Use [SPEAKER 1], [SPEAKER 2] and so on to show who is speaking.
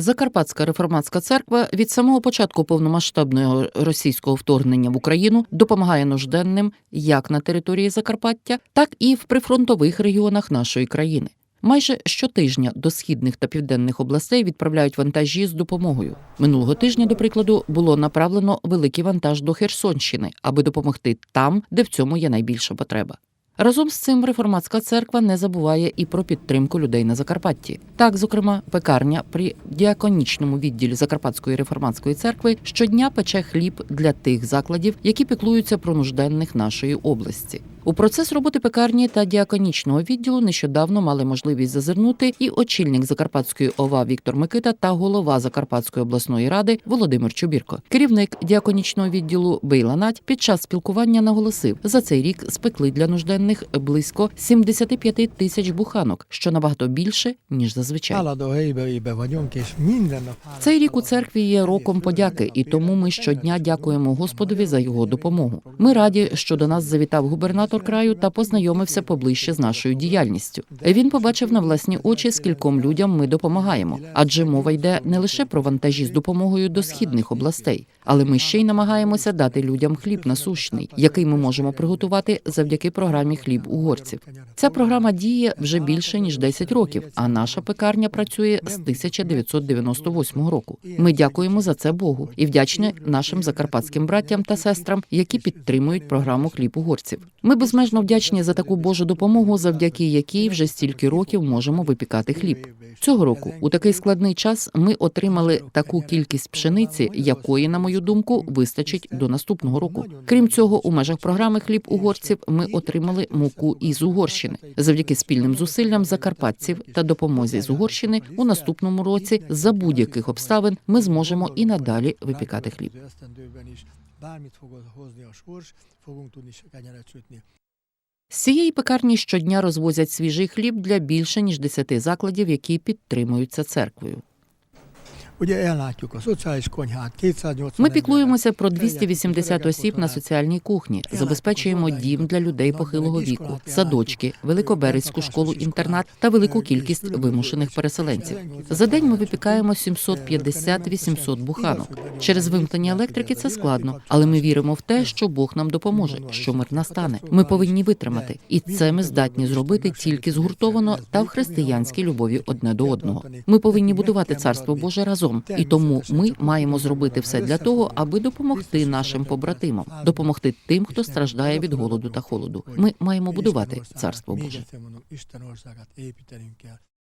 [SPEAKER 1] Закарпатська реформатська церква від самого початку повномасштабного російського вторгнення в Україну допомагає нужденним як на території Закарпаття, так і в прифронтових регіонах нашої країни. Майже щотижня до східних та південних областей відправляють вантажі з допомогою. Минулого тижня, до прикладу, було направлено великий вантаж до Херсонщини, аби допомогти там, де в цьому є найбільша потреба. Разом з цим реформатська церква не забуває і про підтримку людей на Закарпатті. Так, зокрема, пекарня при діаконічному відділі Закарпатської реформатської церкви щодня пече хліб для тих закладів, які піклуються про нужденних нашої області. У процес роботи пекарні та діаконічного відділу нещодавно мали можливість зазирнути і очільник Закарпатської ОВА Віктор Микита та голова Закарпатської обласної ради Володимир Чубірко. Керівник діаконічного відділу Бейланать під час спілкування наголосив, за цей рік спекли для нужденних близько 75 тисяч буханок, що набагато більше ніж зазвичай. Цей рік у церкві є роком подяки, і тому ми щодня дякуємо Господові за його допомогу. Ми раді, що до нас завітав губернатор краю та познайомився поближче з нашою діяльністю. Він побачив на власні очі, скільком людям ми допомагаємо, адже мова йде не лише про вантажі з допомогою до східних областей, але ми ще й намагаємося дати людям хліб насущний, який ми можемо приготувати завдяки програмі Хліб угорців. Ця програма діє вже більше ніж 10 років, а наша пекарня працює з 1998 року. Ми дякуємо за це Богу і вдячні нашим закарпатським браттям та сестрам, які підтримують програму Хліб угорців. Ми безмежно вдячні за таку Божу допомогу, завдяки якій вже стільки років можемо випікати хліб. Цього року у такий складний час ми отримали таку кількість пшениці, якої, на мою думку, вистачить до наступного року. Крім цього, у межах програми Хліб угорців ми отримали муку із Угорщини. Завдяки спільним зусиллям закарпатців та допомозі з Угорщини у наступному році за будь-яких обставин ми зможемо і надалі випікати хліб.
[SPEAKER 2] Bármit fogod hozni a sors, fogunk tudni kenyeret sütni.
[SPEAKER 1] З цієї пекарні щодня розвозять свіжий хліб для більше ніж 10 закладів, які підтримуються церквою.
[SPEAKER 2] Ugye ellátjuk a szociális konyhát, 280
[SPEAKER 1] Ми піклуємося про 280 осіб на соціальній кухні, забезпечуємо дім для людей похилого віку, садочки, великоберезьку школу-інтернат та велику кількість вимушених переселенців. За день ми випікаємо 750-800 буханок. Через вимкнення електрики це складно, але ми віримо в те, що Бог нам допоможе, що мир настане. Ми повинні витримати, і це ми здатні зробити тільки згуртовано та в християнській любові одне до одного. Ми повинні будувати царство Боже разом, і тому ми маємо зробити все для того, аби допомогти нашим побратимам, допомогти тим, хто страждає від голоду та холоду. Ми маємо будувати царство Боже.